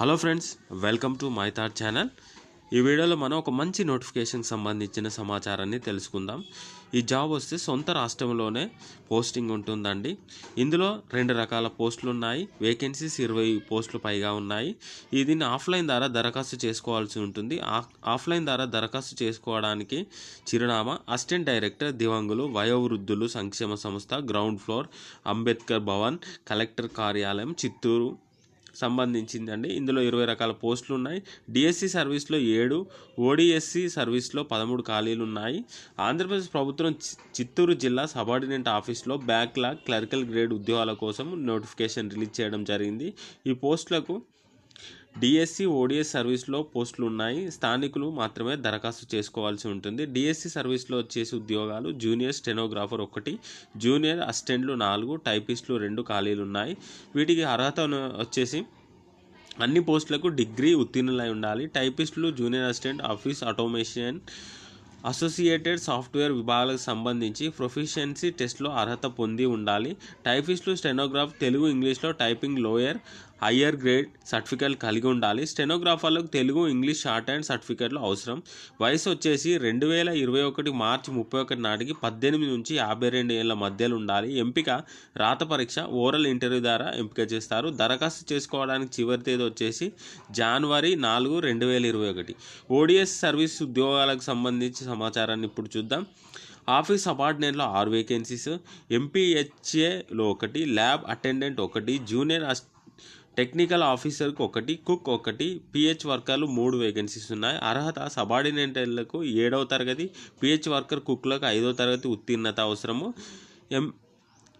Hello friends welcome to my thought channel. ఈ వీడియోలో మనం ఒక మంచి నోటిఫికేషన్కి సంబంధించిన సమాచారాన్ని తెలుసుకుందాం. ఈ జాబ్ వస్తే సొంత రాష్ట్రంలోనే పోస్టింగ్ ఉంటుందండి. ఇందులో రెండు రకాల పోస్టులు ఉన్నాయి. వేకెన్సీస్ ఇరవై పోస్టులు పైగా ఉన్నాయి. ఈ దీన్ని ఆఫ్లైన్ ద్వారా దరఖాస్తు చేసుకోవాల్సి ఉంటుంది. ఆఫ్లైన్ ద్వారా దరఖాస్తు చేసుకోవడానికి చిరునామా అసిస్టెంట్ డైరెక్టర్ దివంగులు వయోవృద్ధులు సంక్షేమ సంస్థ ground floor Ambedkar Bhavan collector కార్యాలయం చిత్తూరు సంబంధించిందండి. ఇందులో ఇరవై రకాల పోస్టులు ఉన్నాయి. డిఎస్సి సర్వీస్లో ఏడు ఓడిఎస్సి సర్వీస్లో పదమూడు ఖాళీలు ఉన్నాయి. ఆంధ్రప్రదేశ్ ప్రభుత్వం చి- చిత్తూరు జిల్లా సబార్డినేట్ ఆఫీస్లో బ్యాక్లాగ్ క్లరికల్ గ్రేడ్ ఉద్యోగాల కోసం నోటిఫికేషన్ రిలీజ్ చేయడం జరిగింది. ఈ పోస్టులకు డిఎస్సి ఓడిఎస్ సర్వీస్లో పోస్టులు ఉన్నాయి. స్థానికులు మాత్రమే దరఖాస్తు చేసుకోవాల్సి ఉంటుంది. డిఎస్సి సర్వీస్లో వచ్చేసి ఉద్యోగాలు జూనియర్ స్టెనోగ్రాఫర్ ఒకటి జూనియర్ అసిస్టెంట్లు నాలుగు టైపిస్టులు రెండు ఖాళీలు ఉన్నాయి. వీటికి అర్హత వచ్చేసి అన్ని పోస్టులకు డిగ్రీ ఉత్తీర్ణులై ఉండాలి. టైపిస్టులు junior assistant office automation associated software విభాగాలకు సంబంధించి ప్రొఫిషియన్సీ టెస్ట్లో అర్హత పొంది ఉండాలి. టైపిస్టులు స్టెనోగ్రాఫ్ తెలుగు ఇంగ్లీష్లో typing lower higher grade certificate కలిగి ఉండాలి. స్టెనోగ్రాఫర్లకు తెలుగు ఇంగ్లీష్ షార్ట్ హ్యాండ్ సర్టిఫికేట్లు అవసరం. వయసు వచ్చేసి రెండు వేల ఇరవై ఒకటి మార్చి ముప్పై ఒకటి నాటికి పద్దెనిమిది నుంచి యాభై రెండు ఏళ్ళ మధ్యలో ఉండాలి. ఎంపిక రాత పరీక్ష ఓరల్ ఇంటర్వ్యూ ద్వారా ఎంపిక చేస్తారు. దరఖాస్తు చేసుకోవడానికి చివరి తేదీ వచ్చేసి జనవరి నాలుగు రెండు వేల ఇరవై ఒకటి. ఓడిఎస్ సర్వీస్ ఉద్యోగాలకు సంబంధించి సమాచారాన్ని ఇప్పుడు చూద్దాం. ఆఫీస్ అపార్ట్మెంట్లో ఆరు వేకెన్సీస్ ఎంపీహెచ్ఏలో ఒకటి ల్యాబ్ అటెండెంట్ ఒకటి జూనియర్ అస్ టెక్నికల్ ఆఫీసర్కు ఒకటి కుక్ ఒకటి పిహెచ్ వర్కర్లు మూడు వేకెన్సీస్ ఉన్నాయి. అర్హత సబార్డినేటర్లకు ఏడవ తరగతి పిహెచ్ వర్కర్ కుక్లకు ఐదవ తరగతి ఉత్తీర్ణత అవసరము. ఎం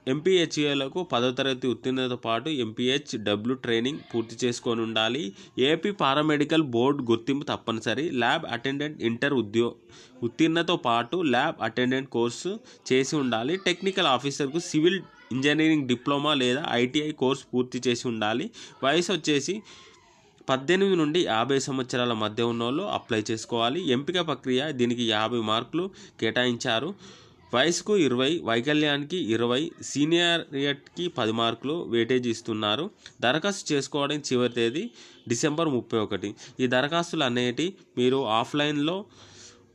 ఎంపీహెచ్ఏలకు పదో తరగతి ఉత్తీర్ణతో పాటు ఎంపీహెచ్ డబ్ల్యూ ట్రైనింగ్ పూర్తి చేసుకొని ఉండాలి. ఏపీ పారామెడికల్ బోర్డు గుర్తింపు తప్పనిసరి. ల్యాబ్ అటెండెంట్ ఇంటర్ ఉద్యో ఉత్తీర్ణతో పాటు ల్యాబ్ అటెండెంట్ కోర్సు చేసి ఉండాలి. టెక్నికల్ ఆఫీసర్కు సివిల్ ఇంజనీరింగ్ డిప్లొమా లేదా ఐటీఐ కోర్సు పూర్తి చేసి ఉండాలి. వయసు వచ్చేసి పద్దెనిమిది నుండి యాభై సంవత్సరాల మధ్య ఉన్న వాళ్ళు అప్లై చేసుకోవాలి. ఎంపిక ప్రక్రియ దీనికి యాభై మార్కులు కేటాయించారు. వయసుకు ఇరవై వైకల్యానికి ఇరవై సీనియరియట్కి పది మార్కులు వేటేజ్ ఇస్తున్నారు. దరఖాస్తు చేసుకోవడానికి చివరి తేదీ డిసెంబర్ ముప్పై ఒకటి. ఈ దరఖాస్తులు అనేటి మీరు ఆఫ్లైన్లో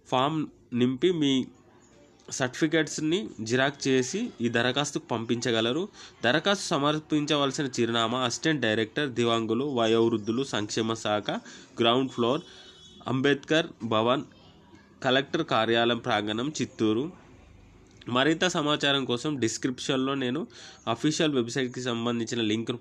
ఫామ్ నింపి మీ సర్టిఫికేట్స్ని జిరాక్స్ చేసి ఈ దరఖాస్తుకు పంపించగలరు. దరఖాస్తు సమర్పించవలసిన చిరునామా అసిస్టెంట్ డైరెక్టర్ దివాంగులు వయోవృద్ధులు సంక్షేమ శాఖ ground floor Ambedkar Bhavan collector కార్యాలయం ప్రాంగణం చిత్తూరు. మరింత సమాచారం కోసం డిస్క్రిప్షన్లో నేను అఫీషియల్ వెబ్సైట్కి సంబంధించిన లింక్ను